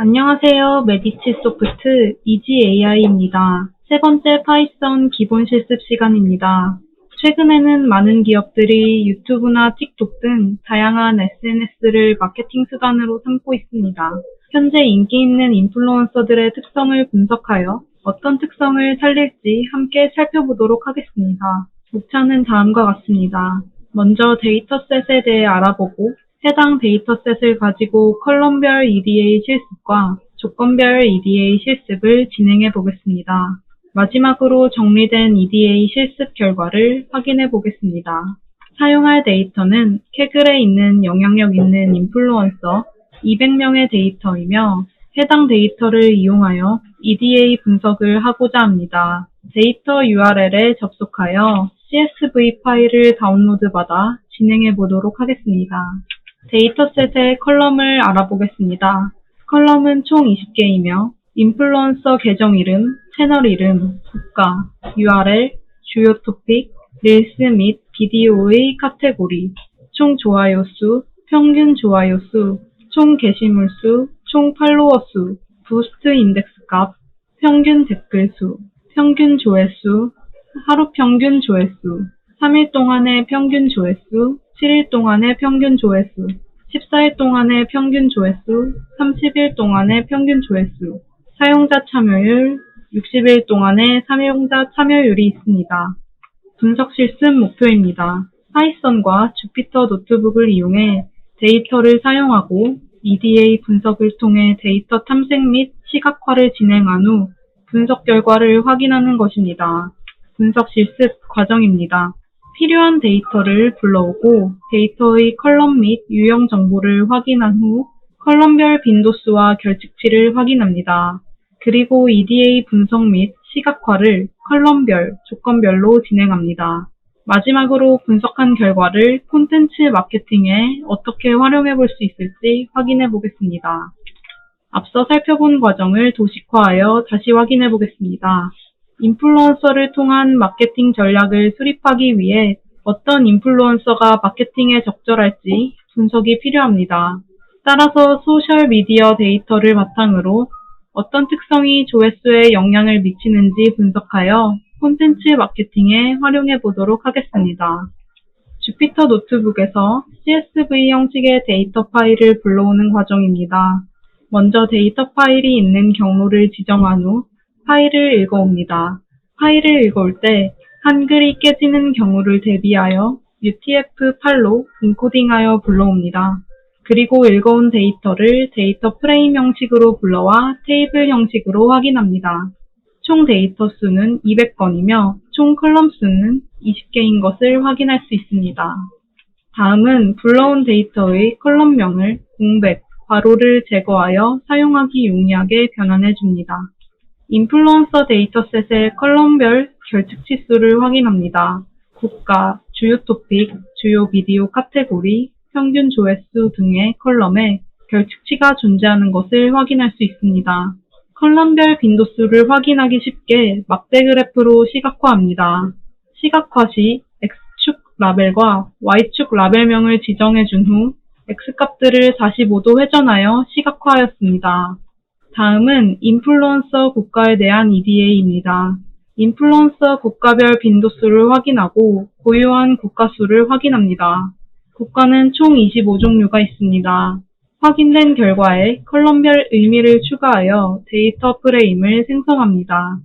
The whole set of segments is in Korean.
안녕하세요. 메디치 소프트 이지 AI입니다. 세 번째 파이썬 기본 실습 시간입니다. 최근에는 많은 기업들이 유튜브나 틱톡 등 다양한 SNS를 마케팅 수단으로 삼고 있습니다. 현재 인기 있는 인플루언서들의 특성을 분석하여 어떤 특성을 살릴지 함께 살펴보도록 하겠습니다. 목차는 다음과 같습니다. 먼저 데이터셋에 대해 알아보고 해당 데이터셋을 가지고 컬럼별 EDA 실습과 조건별 EDA 실습을 진행해 보겠습니다. 마지막으로 정리된 EDA 실습 결과를 확인해 보겠습니다. 사용할 데이터는 캐글에 있는 영향력 있는 인플루언서 200명의 데이터이며 해당 데이터를 이용하여 EDA 분석을 하고자 합니다. 데이터 URL에 접속하여 CSV 파일을 다운로드 받아 진행해 보도록 하겠습니다. 데이터셋의 컬럼을 알아보겠습니다. 컬럼은 총 20개이며 인플루언서 계정 이름, 채널 이름, 국가, URL, 주요 토픽, 릴스 및 비디오의 카테고리, 총 좋아요 수, 평균 좋아요 수, 총 게시물 수, 총 팔로워 수, 부스트 인덱스 값, 평균 댓글 수, 평균 조회수, 하루 평균 조회수, 3일 동안의 평균 조회수, 7일 동안의 평균 조회수, 14일 동안의 평균 조회수, 30일 동안의 평균 조회수, 사용자 참여율, 60일 동안의 사용자 참여율이 있습니다. 분석 실습 목표입니다. 파이썬과 주피터 노트북을 이용해 데이터를 사용하고 EDA 분석을 통해 데이터 탐색 및 시각화를 진행한 후 분석 결과를 확인하는 것입니다. 분석 실습 과정입니다. 필요한 데이터를 불러오고 데이터의 컬럼 및 유형 정보를 확인한 후 컬럼별 빈도수와 결측치를 확인합니다. 그리고 EDA 분석 및 시각화를 컬럼별, 조건별로 진행합니다. 마지막으로 분석한 결과를 콘텐츠 마케팅에 어떻게 활용해 볼 수 있을지 확인해 보겠습니다. 앞서 살펴본 과정을 도식화하여 다시 확인해 보겠습니다. 인플루언서를 통한 마케팅 전략을 수립하기 위해 어떤 인플루언서가 마케팅에 적절할지 분석이 필요합니다. 따라서 소셜 미디어 데이터를 바탕으로 어떤 특성이 조회수에 영향을 미치는지 분석하여 콘텐츠 마케팅에 활용해 보도록 하겠습니다. 주피터 노트북에서 CSV 형식의 데이터 파일을 불러오는 과정입니다. 먼저 데이터 파일이 있는 경로를 지정한 후 파일을 읽어옵니다. 파일을 읽어올 때 한글이 깨지는 경우를 대비하여 UTF-8로 인코딩하여 불러옵니다. 그리고 읽어온 데이터를 데이터 프레임 형식으로 불러와 테이블 형식으로 확인합니다. 총 데이터 수는 200건이며 총 컬럼 수는 20개인 것을 확인할 수 있습니다. 다음은 불러온 데이터의 컬럼명을 공백, 괄호를 제거하여 사용하기 용이하게 변환해 줍니다. 인플루언서 데이터셋의 컬럼별 결측 치 수를 확인합니다. 국가, 주요 토픽, 주요 비디오 카테고리, 평균 조회수 등의 컬럼에 결측치가 존재하는 것을 확인할 수 있습니다. 컬럼별 빈도수를 확인하기 쉽게 막대 그래프로 시각화합니다. 시각화 시 X축 라벨과 Y축 라벨명을 지정해 준 후 X값들을 45도 회전하여 시각화하였습니다. 다음은 인플루언서 국가에 대한 EDA입니다. 인플루언서 국가별 빈도수를 확인하고 보유한 국가 수를 확인합니다. 국가는 총 25종류가 있습니다. 확인된 결과에 컬럼별 의미를 추가하여 데이터 프레임을 생성합니다.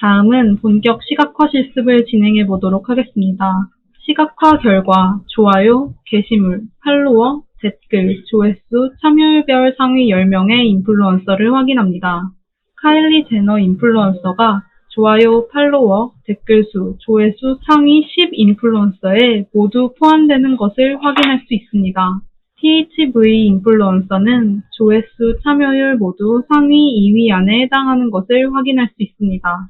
다음은 본격 시각화 실습을 진행해 보도록 하겠습니다. 시각화 결과, 좋아요, 게시물, 팔로워, 댓글, 조회수, 참여율별 상위 10명의 인플루언서를 확인합니다. 카일리 제너 인플루언서가 좋아요, 팔로워, 댓글 수, 조회수 상위 10 인플루언서에 모두 포함되는 것을 확인할 수 있습니다. THV 인플루언서는 조회수, 참여율 모두 상위 2위 안에 해당하는 것을 확인할 수 있습니다.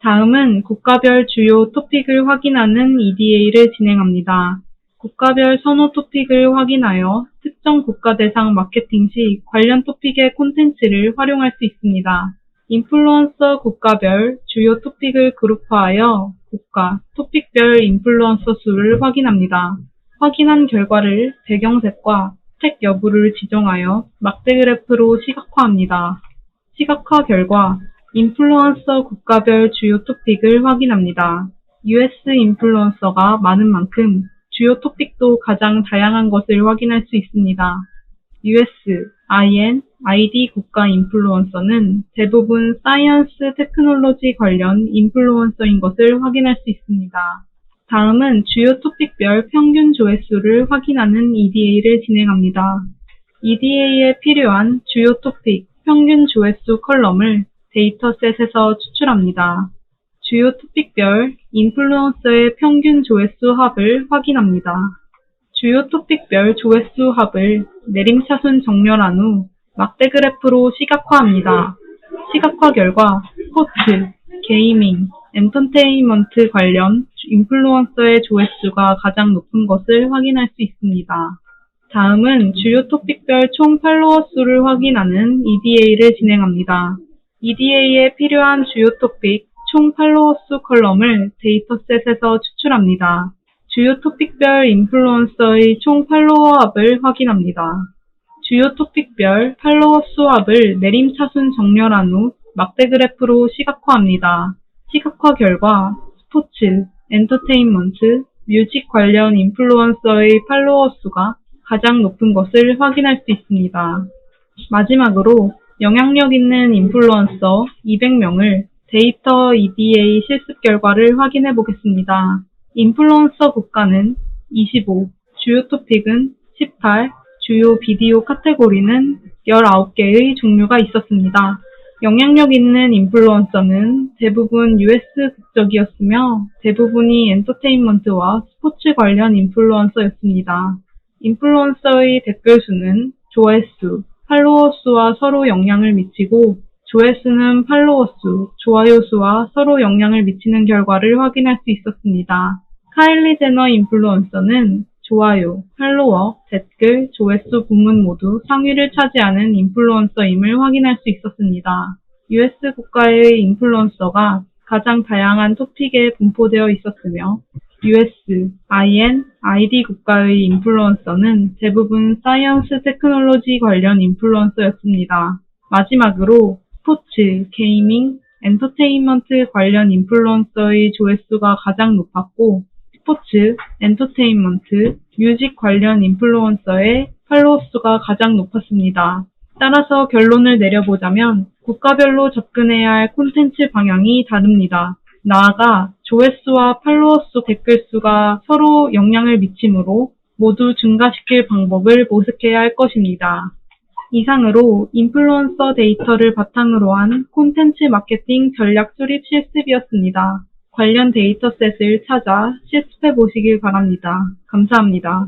다음은 국가별 주요 토픽을 확인하는 EDA를 진행합니다. 국가별 선호 토픽을 확인하여 특정 국가 대상 마케팅 시 관련 토픽의 콘텐츠를 활용할 수 있습니다. 인플루언서 국가별 주요 토픽을 그룹화하여 국가, 토픽별 인플루언서 수를 확인합니다. 확인한 결과를 배경색과 택 여부를 지정하여 막대 그래프로 시각화합니다. 시각화 결과 인플루언서 국가별 주요 토픽을 확인합니다. US 인플루언서가 많은 만큼 주요 토픽도 가장 다양한 것을 확인할 수 있습니다. US, IN, ID 국가 인플루언서는 대부분 사이언스 테크놀로지 관련 인플루언서인 것을 확인할 수 있습니다. 다음은 주요 토픽별 평균 조회수를 확인하는 EDA를 진행합니다. EDA에 필요한 주요 토픽 평균 조회수 컬럼을 데이터셋에서 추출합니다. 주요 토픽별 인플루언서의 평균 조회수 합을 확인합니다. 주요 토픽별 조회수 합을 내림차순 정렬한 후 막대 그래프로 시각화합니다. 시각화 결과 스포츠, 게이밍, 엔터테인먼트 관련 인플루언서의 조회수가 가장 높은 것을 확인할 수 있습니다. 다음은 주요 토픽별 총 팔로워 수를 확인하는 EDA를 진행합니다. EDA에 필요한 주요 토픽 총 팔로워 수 컬럼을 데이터셋에서 추출합니다. 주요 토픽별 인플루언서의 총 팔로워 합을 확인합니다. 주요 토픽별 팔로워 수 합을 내림차순 정렬한 후 막대 그래프로 시각화합니다. 시각화 결과 스포츠, 엔터테인먼트, 뮤직 관련 인플루언서의 팔로워 수가 가장 높은 것을 확인할 수 있습니다. 마지막으로 영향력 있는 인플루언서 200명을 데이터 EDA 실습 결과를 확인해 보겠습니다. 인플루언서 국가는 25, 주요 토픽은 18, 주요 비디오 카테고리는 19개의 종류가 있었습니다. 영향력 있는 인플루언서는 대부분 US 국적이었으며 대부분이 엔터테인먼트와 스포츠 관련 인플루언서였습니다. 인플루언서의 댓글 수는 조회수, 팔로워 수와 서로 영향을 미치고 조회수는 팔로워 수, 좋아요 수와 서로 영향을 미치는 결과를 확인할 수 있었습니다. 카일리 제너 인플루언서는 좋아요, 팔로워, 댓글, 조회수 부문 모두 상위를 차지하는 인플루언서임을 확인할 수 있었습니다. US 국가의 인플루언서가 가장 다양한 토픽에 분포되어 있었으며 US, IN, ID 국가의 인플루언서는 대부분 사이언스 테크놀로지 관련 인플루언서였습니다. 마지막으로 스포츠, 게이밍, 엔터테인먼트 관련 인플루언서의 조회수가 가장 높았고 스포츠, 엔터테인먼트, 뮤직 관련 인플루언서의 팔로워 수가 가장 높았습니다. 따라서 결론을 내려보자면 국가별로 접근해야 할 콘텐츠 방향이 다릅니다. 나아가 조회수와 팔로워 수 댓글 수가 서로 영향을 미치므로 모두 증가시킬 방법을 모색해야 할 것입니다. 이상으로 인플루언서 데이터를 바탕으로 한 콘텐츠 마케팅 전략 수립 실습이었습니다. 관련 데이터셋을 찾아 실습해 보시길 바랍니다. 감사합니다.